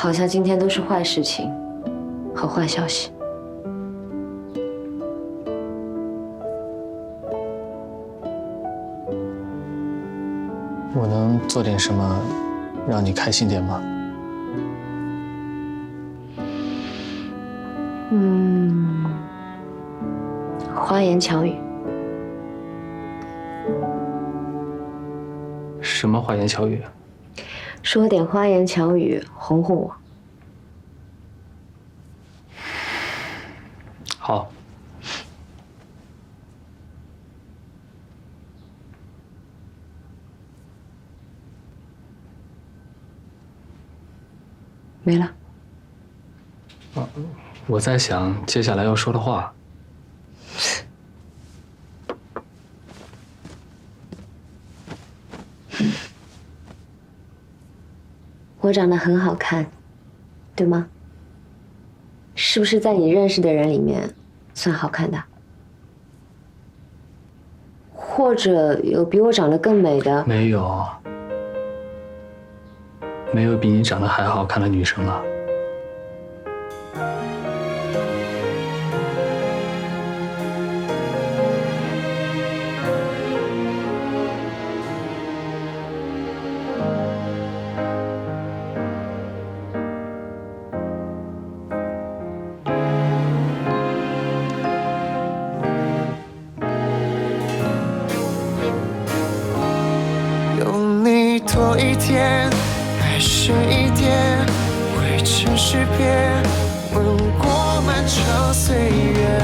好像今天都是坏事情和坏消息。我能做点什么，让你开心点吗？嗯，花言巧语。什么花言巧语？说点花言巧语哄哄我。好。没了。我在想接下来要说的话。我长得很好看，对吗？是不是在你认识的人里面算好看的？或者有比我长得更美的？没有。没有比你长得还好看的女生了。多一天。深一点，回城市别吻过漫长岁月，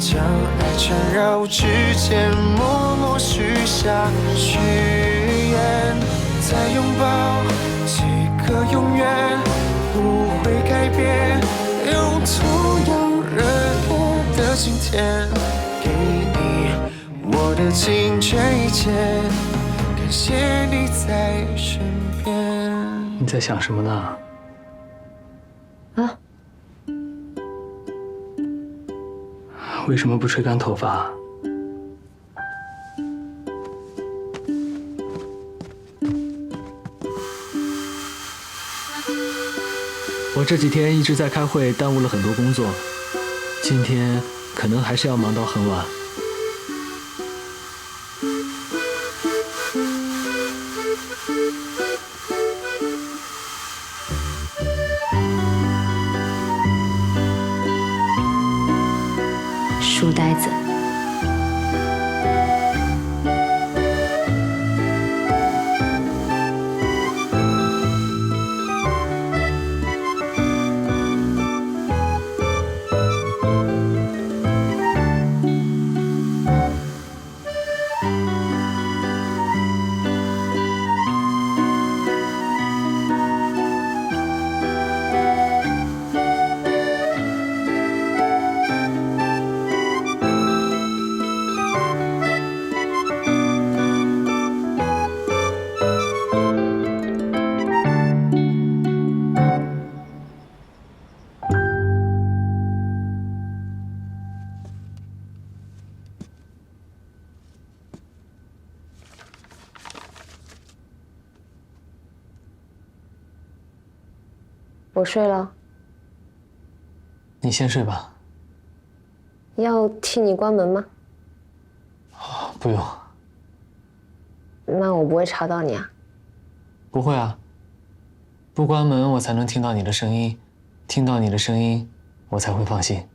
将爱缠绕指尖，默默许下许愿，再拥抱几个永远，不会改变，用同样热烈的今天，给你我的青春一切，谢你在身边。你在想什么呢？啊？为什么不吹干头发？我这几天一直在开会，耽误了很多工作，今天可能还是要忙到很晚。书呆子。我睡了，你先睡吧。要替你关门吗？不用。那我不会吵到你啊？不会啊。不关门，我才能听到你的声音，听到你的声音，我才会放心。